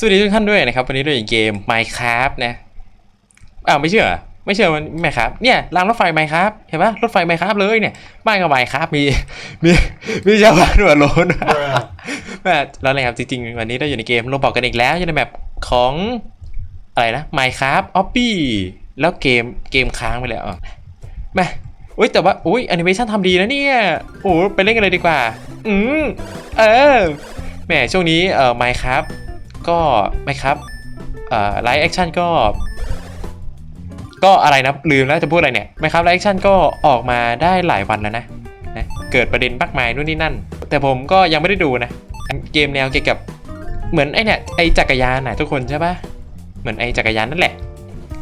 สวัสดีทุกท่านด้วยนะครับ วันนี้เราอยู่เกม Minecraft นะอ้าวไม่เชื่อ ไม่เชื่อมัน Minecraft เนี่ยรางรถไฟ Minecraft เห็นปะรถไฟ Minecraft เลยเนี่ยบ้านกับ Minecraft มีมีมีชาวบ้านหัวโล้นแม่แล้วอะไรครับจริงๆ วันนี้เราอยู่ในเกมโรบอกกันอีกแล้วอยู่ในแบบของอะไรนะ Minecraft o b b y แล้วเกมเกมค้างไปแล้วอะแม่อุ้ยแต่ว่าอุ้ยแอนิเมชันทำดีนะเนี่ยโอ้ไปเล่นกันเลยดีกว่า อืมเออแหมช่วงนี้เอ่อ Minecraft ก็ไหมครับไลฟ์แอคชั่นก็ ก็อะไรนะลืมแล้วจะพูดอะไรเนี่ยไหมครับไลฟ์แอคชั่นก็ออกมาได้หลายวันแล้วนะนะ เกิดประเด็นมากมายนู่นนี่นั่น แต่ผมก็ยังไม่ได้ดูนะเกมแนวเกี่ยวกับเหมือนไอเนี่ยไอจักรยานนะทุกคนใช่ปะเหมือนไอจักรยานนั่นแหละ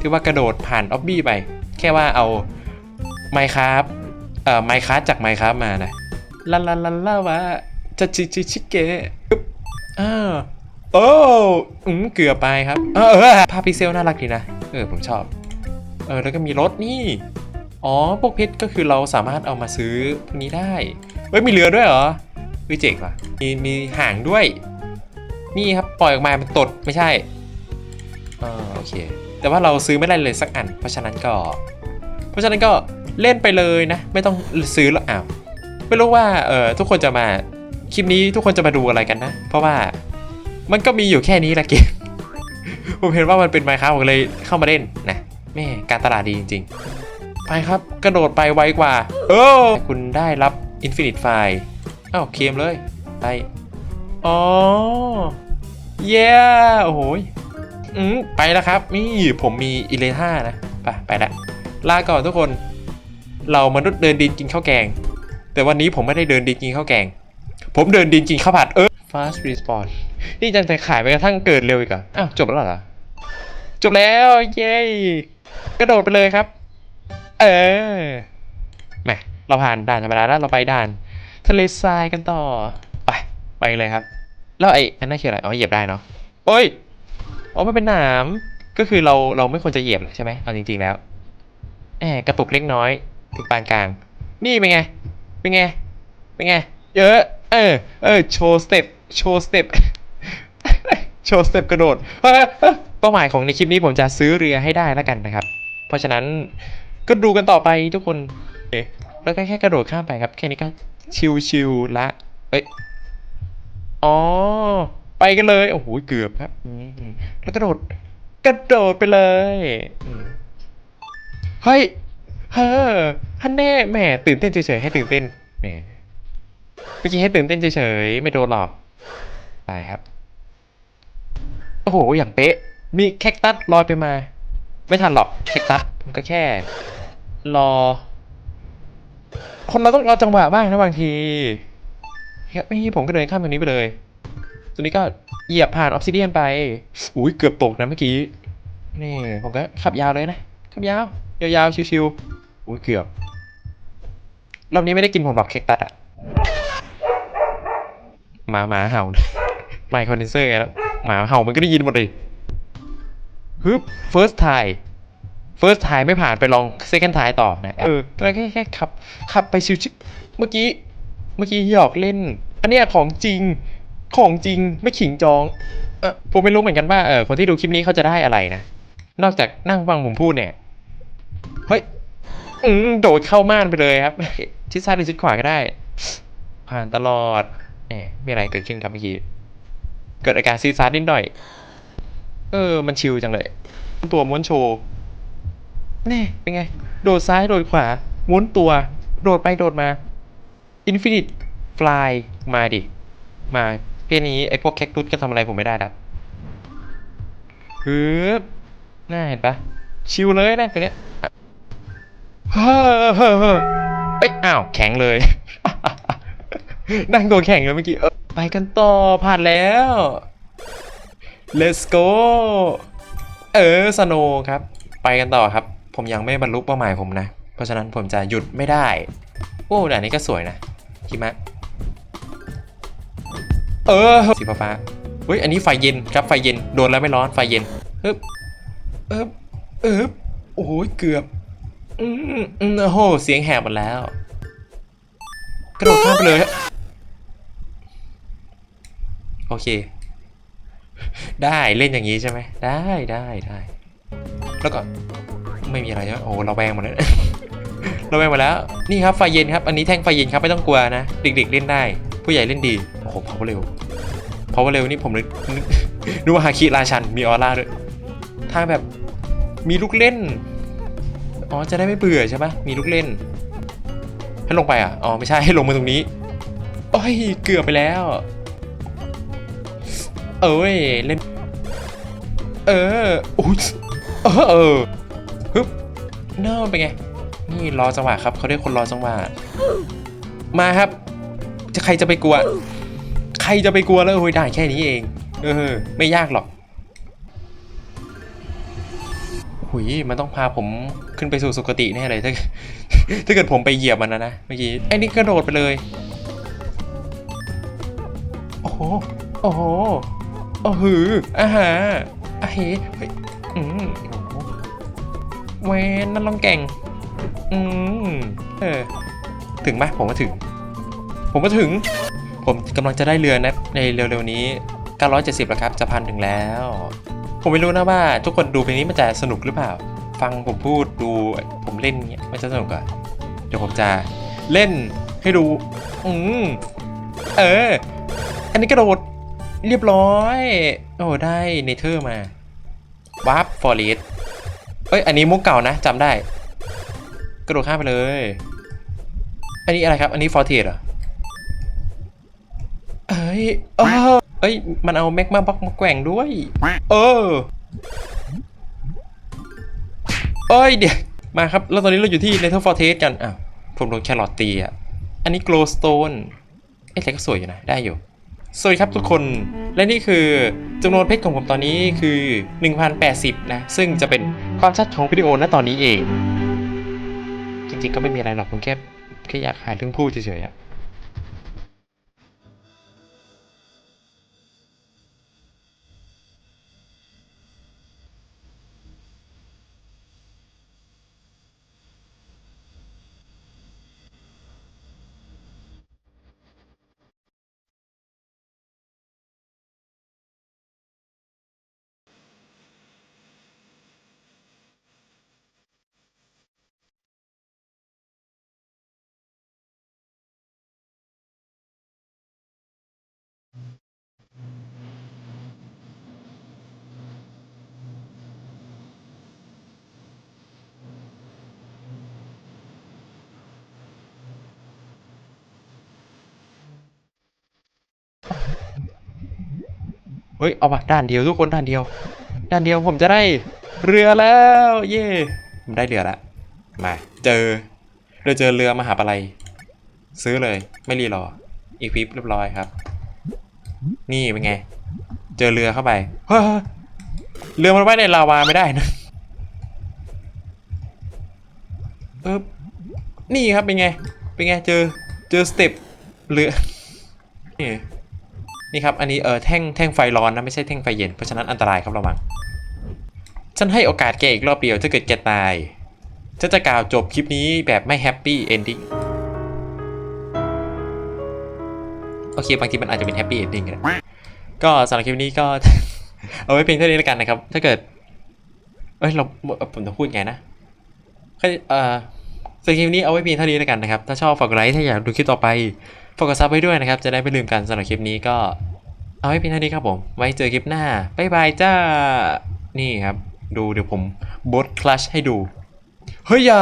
ที่ว่ากระโดดผ่านออบบี้ไป แค่ว่าเอาไมค์ครับเอ่อไมค์ครับจากไมค์ครับมานะลาลาลาลาวะจะชิชิชิเกะอ้าว โอ้อืมเกือบไปครับ เออเออภาพพิกเซลน่ารักดีนะ เออ ผมชอบ เออ แล้วก็มีรถนี่ อ๋อ พวกเพชรก็คือเราสามารถเอามาซื้อพวกนี้ได้ เฮ้ย มีเรือด้วยเหรอเฮ้ยเจ๋งว่ะ มีมีหางด้วย นี่ครับ ปล่อยออกมาเป็นตดไม่ใช่อ่าโอเค แต่ว่าเราซื้อไม่ได้เลยสักอัน เพราะฉะนั้นก็ เพราะฉะนั้นก็เล่นไปเลยนะ ไม่ต้องซื้อหรอกอ้าว ไม่รู้ว่า เออทุกคนจะมา คลิปนี้ทุกคนจะมาดูอะไรกันนะ เพราะว่า มันก็มีอยู่แค่นี้แหละเกม ผมเห็นว่ามันเป็นไมค์ครับผมเลยเข้ามาเล่นนะแม่การตลาดดีจริง ๆ ไปครับกระโดดไปไวกว่าโอ้คุณได้รับ Infinite File อ้าวเคมเลยไปอ๋อเย้โอ้โหอืมไปแล้วครับ นี่ผมมีอิเลท่านะไปไปละลาก่อนทุกคน เรามนุษย์เดินดินกินข้าวแกง แต่วันนี้ผมไม่ได้เดินดินกินข้าวแกง ผมเดินดินกินข้าวผัดเออ fast respawn นี่จังแต่ขายไปกระทั่งเกิดเร็วอีกอะอ้าวจบแล้วเหรอ จบแล้วเย้กระโดดไปเลยครับ เออแหมเราผ่านด่านธรรมดาแล้วเราไปด่าน ทะเลทรายกันต่อ ไปไปเลยครับ แล้วไอ้อันนั้นคืออะไร อ๋อเหยียบได้เนาะโอ้ยอ๋อมันเป็นหนามก็คือเราเราไม่ควรจะเหยียบใช่ไหมเอาจริง ๆแล้วแอบกระตุกเล็กน้อยถึงปานกลาง นี่เป็นไง เป็นไง เป็นไง เยอะ เออ เออ โชว์สเต็ป โชว์สเต็ป โชว์สเต็ปกระโดด เป้าหมายของในคลิปนี้ผมจะซื้อเรือให้ได้แล้วกันนะครับ เพราะฉะนั้นก็ดูกันต่อไปทุกคนเอ๊ะแล้วก็แค่กระโดดข้ามไปครับ แค่นี้ก็ชิวๆละเอ้ยอ๋อ ไปกันเลย โอ้โห เกือบครับ แล้วกระโดด กระโดดไปเลย เฮ้ย เฮ้อฮันแน่แหมตื่นเต้นเฉยๆ ให้ตื่นเต้นแหมเมื่อกี้ให้ตื่นเต้นเฉยๆ ไม่โดนหรอก ไปครับ โอ้โห อย่างเป๊ะ มีแคคตัสลอยไปมา ไม่ทันหรอกแคคตัสผมก็แค่ รอ คนเราต้องรอจังหวะบ้างนะบางทีครับไม่ผมก็เดินข้ามตรงนี้ไปเลยตัวนี้ก็เหยียบผ่านออฟซิเดียนไป อุ้ยเกือบตกนะเมื่อกี้ นี่ผมก็ขับยาวเลยนะ ขับยาว ยาวๆ ชิวๆ อุ้ยเกือบ รอบนี้ไม่ได้กินผมหรอกเค้กตัดอะมาหมาเห่าไมค์คอนเดนเซอร์ไงแล้ว หมาเห่ามันก็ได้ยินหมดเลยฮึบ first try first try ไม่ผ่านไปลอง second try ต่อนะ เออแล้วแค่แค่ขับขับไปชิวชิเมื่อกี้ เมื่อกี้หยอกเล่น อันเนี้ยของจริง ของจริงไม่ขิงจอง เออผมไม่รู้เหมือนกันว่า เออ คนที่ดูคลิปนี้เขาจะได้อะไรนะ นอกจากนั่งฟังผมพูดเนี่ย เฮ้ยอืมโดดเข้าม่านไปเลยครับ ชิดซ้ายหรือชิดขวาก็ได้ ผ่านตลอดแหมมีอะไรเกิดขึ้นครับเมื่อกี้ เกิดอาการซีดซาร์นิดหน่อย เออ มันชิลจังเลย ตัวม้วนโชว์นี่เป็นไง โดดซ้าย โดดขวา ม้วนตัว โดดไปโดดมา Infinite Fly มาดิ มาเพียนี้ไอ้พวกแคคตุสก็ทำอะไรผมไม่ได้ละฮึบน่าเห็นปะชิลเลยนะตัวเนี้ยเฮ้อเฮ้อเฮ้อเอ้ยอ้าว แข็งเลย นั่งตัวแข็งเลยเมื่อกี้เออ ไปกันต่อผ่านแล้ว let's go เออสโนครับ ไปกันต่อครับ ผมยังไม่บรรลุเป้าหมายผมนะ เพราะฉะนั้นผมจะหยุดไม่ได้ โอ้ด่านนี้ก็สวยนะหิมะเออสีฟ้าเฮ้ยอันนี้ไฟเย็นครับไฟเย็นโดนแล้วไม่ร้อนไฟเย็นฮึบเอบเอบโอ้ยเกือบอืมอืมโอ้โหเสียงแหบหมดแล้ว กระโดดข้ามไปเลย โอเค ได้เล่นอย่างนี้ใช่ไหม ได้ได้ได้แล้วก็ไม่มีอะไรใช่ไหมโอ้เราแวงหมดแล้วเราแวงหมดแล้ว นี่ครับไฟเย็นครับ อันนี้แท่งไฟเย็นครับไม่ต้องกลัวนะ เด็กๆเล่นได้ ผู้ใหญ่เล่นดี โอ้โหพาวเร็วพาวเร็วนี่ผมนึกนึกนึกว่าฮาคิราชันมีออร่าด้วยถ้าแบบมีลูกเล่น อ๋อ จะได้ไม่เบื่อใช่ปะมีลูกเล่น ให้ลงไปอะ อ๋อ ไม่ใช่ ให้ลงมาตรงนี้ โอ้ย เกือบไปแล้ว เอ้ยเล่น เอออุ้ยเออเออฮึบเน่าเป็นไง นี่รอจังหวะครับเขาเรียกคนรอจังหวะ มาครับ จะใครจะไปกลัว ใครจะไปกลัวแล้วโอ้ยได้แค่นี้เอง เออ ไม่ยากหรอกหุยมันต้องพาผมขึ้นไปสู่สุคติแน่เลยถ้าถ้าเกิดผมไปเหยียบมันนะนะเมื่อกี้ไอ้นี่กระโดดไปเลย โอ้โหโอ้โห โอ้โหออาหาอาเฮเฮ้ยอืมเวนนั่นลองแก่ง อืมเออ ถึงไหมผมมาถึง ผมมาถึง ผมกำลังจะได้เรือนะ ในเร็วๆนี้ 970 แล้วครับ จะพันถึงแล้ว ผมไม่รู้นะว่า ทุกคนดูเพลงนี้มันจะสนุกหรือเปล่า ฟังผมพูดดูผมเล่นเงี้ยมันจะสนุกอะเดี๋ยวผมจะเล่นให้ดู อืมเออ อันนี้กระโดด เรียบร้อย โอ้ได้เนเธอร์มาวาร์ปฟอร์เรสเอ้ย อันนี้มุกเก่านะจำได้ กระโดดข้ามไปเลย อันนี้อะไรครับ อันนี้ฟอร์เทสเหรอ เอ้ยเออเอ้ย มันเอาแม็กมาบล็อกมาแกว่งด้วย เออ เอ้ย เดี๋ยว มาครับ แล้วตอนนี้เราอยู่ที่เนเธอร์ฟอร์เทสกัน อ้าว ผมโดนแครอทตีอะ อันนี้โกลสโตนเอ้ยแต่ก็สวยอยู่นะ ได้อยู่ สวัสดีครับทุกคน และนี่คือจำนวนเพชรของผมตอนนี้คือ 1080 นะ ซึ่งจะเป็นความชัดของวิดีโอณตอนนี้เอง จริงๆก็ไม่มีอะไรหรอกผมแค่แค่อยากหาเรื่องพูดเฉยๆอะ เฮ้ย เอาปะด้านเดียวทุกคนด้านเดียว ด้านเดียวผมจะได้เรือแล้ว เย่ผมได้เรือแล้วมา เจอเราเจอเรือมหาปลัยซื้อเลย ไม่รีรอ อีกพิปเรียบร้อยครับ นี่เป็นไง เจอเรือเข้าไปเฮ้ยเรือมันไว้ในลาวาไม่ได้นะเออนี่ครับเป็นไง เป็นไง เจอ เจอสเต็ปเรือนี่ นี่ครับ อันนี้เออแท่งแท่งไฟร้อนนะไม่ใช่แท่งไฟเย็น เพราะฉะนั้นอันตรายครับระวัง ฉันให้โอกาสแกอีกรอบเดียวถ้าเกิดแกตายฉันจะกล่าวจบคลิปนี้แบบไม่แฮปปี้เอนดิ้งโอเคบางทีมันอาจจะเป็นแฮปปี้เอนดิ้งก็ได้ก็สำหรับคลิปนี้ก็ เอาไว้เพียงเท่านี้แล้วกันนะครับ ถ้าเกิด เอ้ยเราผมจะพูดไงนะเอ่อสำหรับคลิปนี้เอาไว้เพียงเท่านี้แล้วกันนะครับ ถ้าชอบฝากไลค์ถ้าอยากดูคลิปต่อไปฝากกดซับไว้ด้วยนะครับ จะได้ไม่ลืมกันสำหรับคลิปนี้ก็ เอาไว้เพียงเท่านี้ครับผม ไว้เจอคลิปหน้า บ๊ายบายจ้า นี่ครับ ดูเดี๋ยวผมบดคลัชให้ดู เฮ้ยอย่า